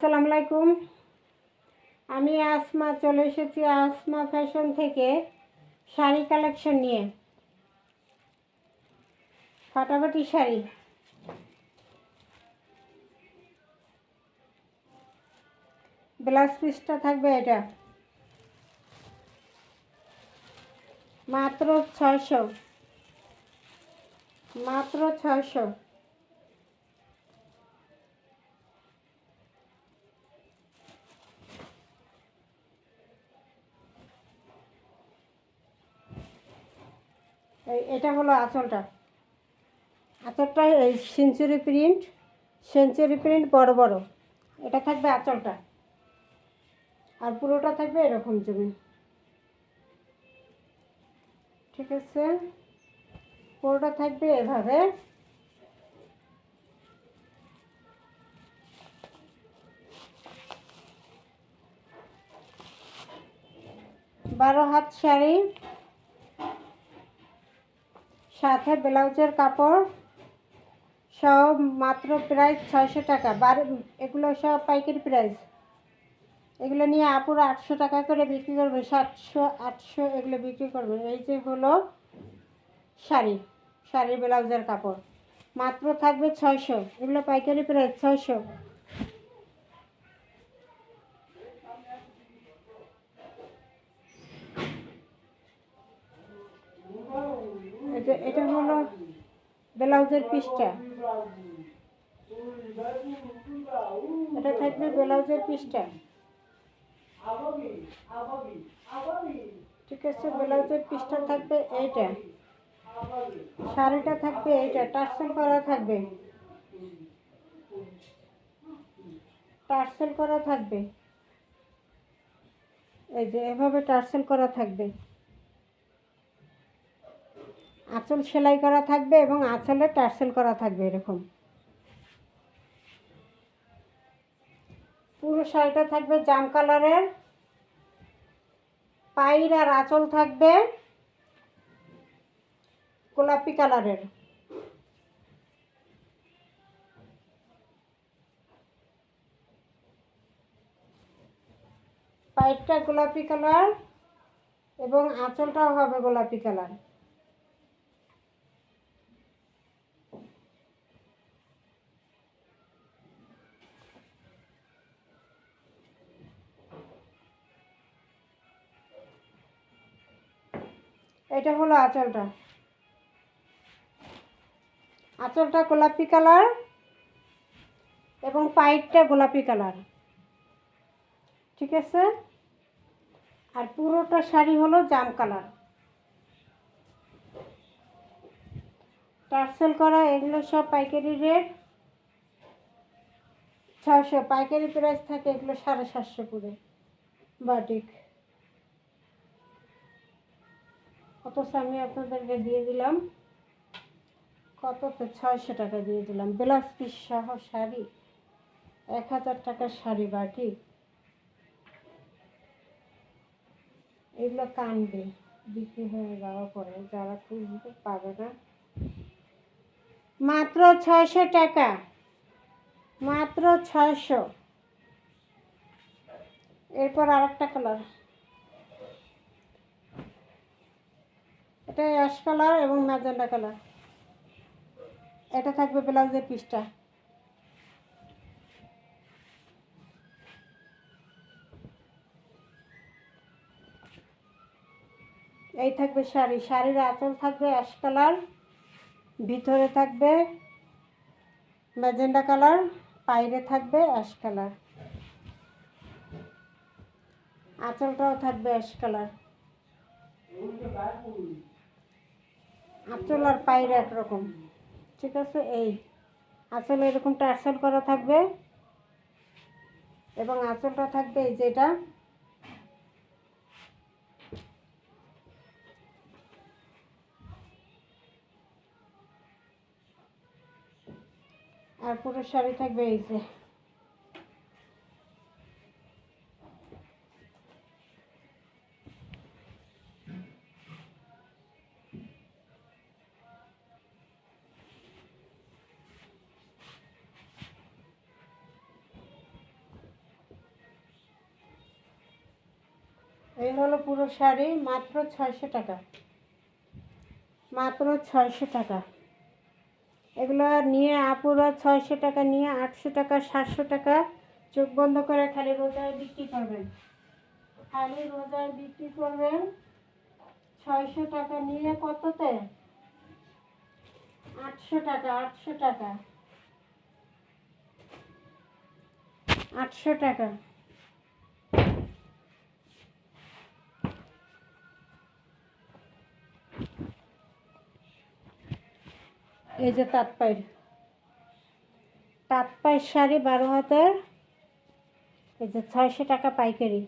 আসসালামু আলাইকুম। আমি আসমা, চলে এসেছি আসমা ফ্যাশন থেকে শাড়ি কালেকশন নিয়ে। ফাটাফাটি শাড়ি। ব্লাউজ পিসটা থাকবে এটা। মাত্র ছয়শো। মাত্র ছয়শো। এটা হলো আঁচলটা। আঁচলটা এই সেঞ্চুরি প্রিন্ট সেঞ্চুরি প্রিন্ট বড় বড়। এটা থাকবে আঁচলটা। আর পুরোটা থাকবে এরকম জমি ঠিক আছে? পুরোটা থাকবে এভাবে। বারো হাত শাড়ি সাথে ব্লাউজের কাপড় সব মাত্র প্রাইস ছয়শো টাকা। বারো, এগুলো সব পাইকারি প্রাইস। এগুলো নিয়ে আপুরা আটশো টাকা করে বিক্রি করবে, সাতশো, আটশো এগুলো বিক্রি করবে। এই যে হলো শাড়ি শাড়ি ব্লাউজের কাপড়। মাত্র থাকবে ছয়শো। এগুলো পাইকারি প্রাইস, ছয়শো। এটা এটা হলো ব্লাউজের পিসটা। এটা থাকবে ব্লাউজের পিসটা। ঠিক আছে, ব্লাউজের পিসটা থাকবে এইটা। শাড়িটা থাকবে এইটা, টার্সেল করা থাকবে। টার্সেল করা থাকবে। এই যে এভাবে টার্সেল করা থাকবে। আঁচল সেলাই করা থাকবে এবং আঁচলে টার্সেল করা থাকবে এরকম। পুরো শাড়িটা থাকবে জাম কালারের। পায়ের আর আঁচল থাকবে গোলাপি কালারের। পাইপটা গোলাপি কালার এবং আঁচলটাও হবে গোলাপি কালার। এটা হলো আঁচলটা। আঁচলটা গোলাপি কালার এবং পাইপটা গোলাপি কালার। ঠিক আছে? আর পুরোটা শাড়ি হলো জাম কালার। টার্সেল করা এগুলো সব পাইকারি রেট। ছশো পাইকারি প্রাইস থাকে এগুলো সাড়ে সাতশো করে। বাটিক। অথচ আমি আপনাদেরকে দিয়ে দিলাম কততে? ছয়শো টাকা দিয়ে দিলাম। ব্লাউজ পিস সহ শাড়ি। এক হাজার টাকার শাড়ি বাটি। এগুলো কানবে। বিক্রি হয়ে যাওয়ার পরে যারা খুঁজবে পাবে না। মাত্র ছয়শো টাকা। মাত্র ছয়শো। এরপর আর একটা কালার এটা অ্যাশ কালার এবং ম্যাজেন্ডা কালার এটা থাকবে ব্লাউজের পিসটা। এই থাকবে শাড়ি। শাড়ির আঁচল থাকবে অ্যাশ কালার ভিতরে থাকবে ম্যাজেন্ডা কালার বাইরে থাকবে অ্যাশ কালার আঁচলটাও থাকবে অ্যাশ কালার আঁচল আর পায়ের একরকম ঠিক আছে? এই আঁচল এরকম টার্সেল করা থাকবে। এবং আঁচলটা থাকবে এই যেটা। আর পুরো শাড়ি থাকবে এই যে। এই হলো পুরো শাড়ি, মাত্র ছয়শো টাকা। মাত্র ছয়শো টাকা। এগুলো নিয়ে আপুরা ছয়শো টাকা, নিয়ে আটশো টাকা, সাতশো টাকা চোখ বন্ধ করে খালি রোজায় বিক্রি করবেন। খালি রোজায় বিক্রি করবেন ছয়শো টাকা, নিলে কততে? আটশো টাকা আটশো টাকা। আটশো টাকা। এই যে তাঁত পায়ের। তাঁত পায়ের শাড়ি বারো হাতের এই যে ছয়শো টাকা পাইকারি।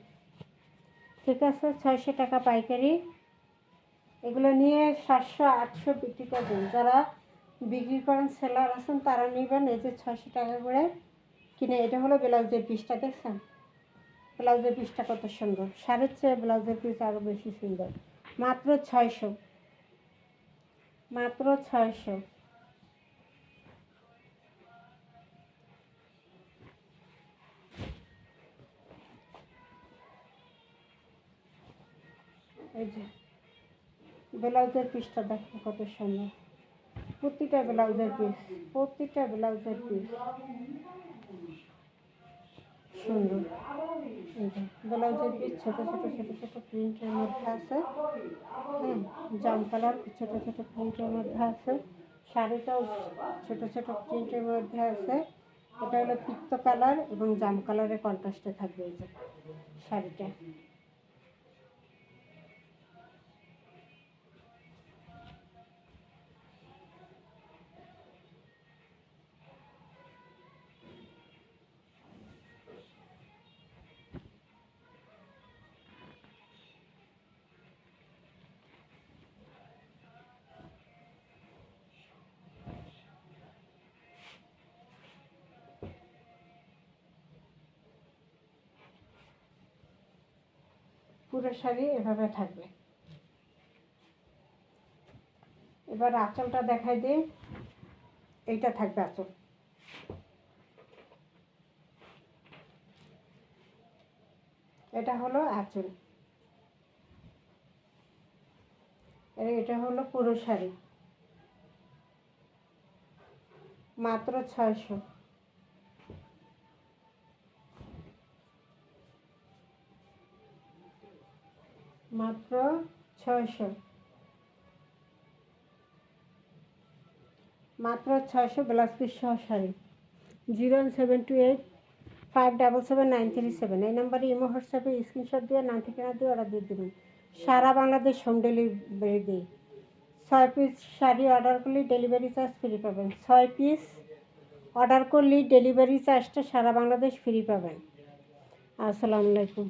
ঠিক আছে, ছয়শো টাকা পাইকারি। এগুলো নিয়ে সাতশো, আটশো বিক্রি করবেন। যারা বিক্রি করেন সেলার আছেন, তারা নেবেন। এই যে ছয়শো টাকা করে কিনে, এটা হলো ব্লাউজের পিসটা, দেখছেন? ব্লাউজের পিসটা কত সুন্দর। শাড়ির চেয়ে ব্লাউজের পিস আরও বেশি সুন্দর। মাত্র ছয়শো। মাত্র ছয়শো। এই যে, ব্লাউজের পিসটা দেখো কত সুন্দর। প্রতিটা ব্লাউজের পিস প্রতিটা ব্লাউজের পিস সুন্দর। ব্লাউজের পিস ছোট ছোট ছোট ছোট প্রিন্টের মধ্যে আছে। হুম, জাম কালার ছোট ছোট প্রিন্টের মধ্যে আছে। শাড়িটাও ছোট ছোট প্রিন্টের মধ্যে আছে। এটা হলো পিত্ত কালার এবং জাম কালারের কন্ট্রাস্টে থাকবে এই যে শাড়িটা। পুরো শাড়ি এভাবে থাকবে। এবার আঁচলটা দেখাই দিই। এইটা থাকবে আঁচল। এটা হলো আঁচল। এটা হলো পুরো শাড়ি। মাত্র ছয়শো। মাত্র ছয়শো। মাত্র ছয়শো ব্লাউজ পিস সহ sari. Zero seven two eight, five double seven, nine three seven. এই নাম্বারে ইমো, হোয়াটসঅ্যাপে স্ক্রিনশট দিয়ে নাম, ঠিকানা দিয়ে অর্ডার দিয়ে দেবেন। সারা বাংলাদেশ হোম ডেলিভারি দিই ছয় পিস শাড়ি অর্ডার করলে ডেলিভারি চার্জ ফ্রি পাবেন। ছয় পিস অর্ডার করলে ডেলিভারি চার্জটা সারা বাংলাদেশ ফ্রি পাবেন। আসসালামু আলাইকুম।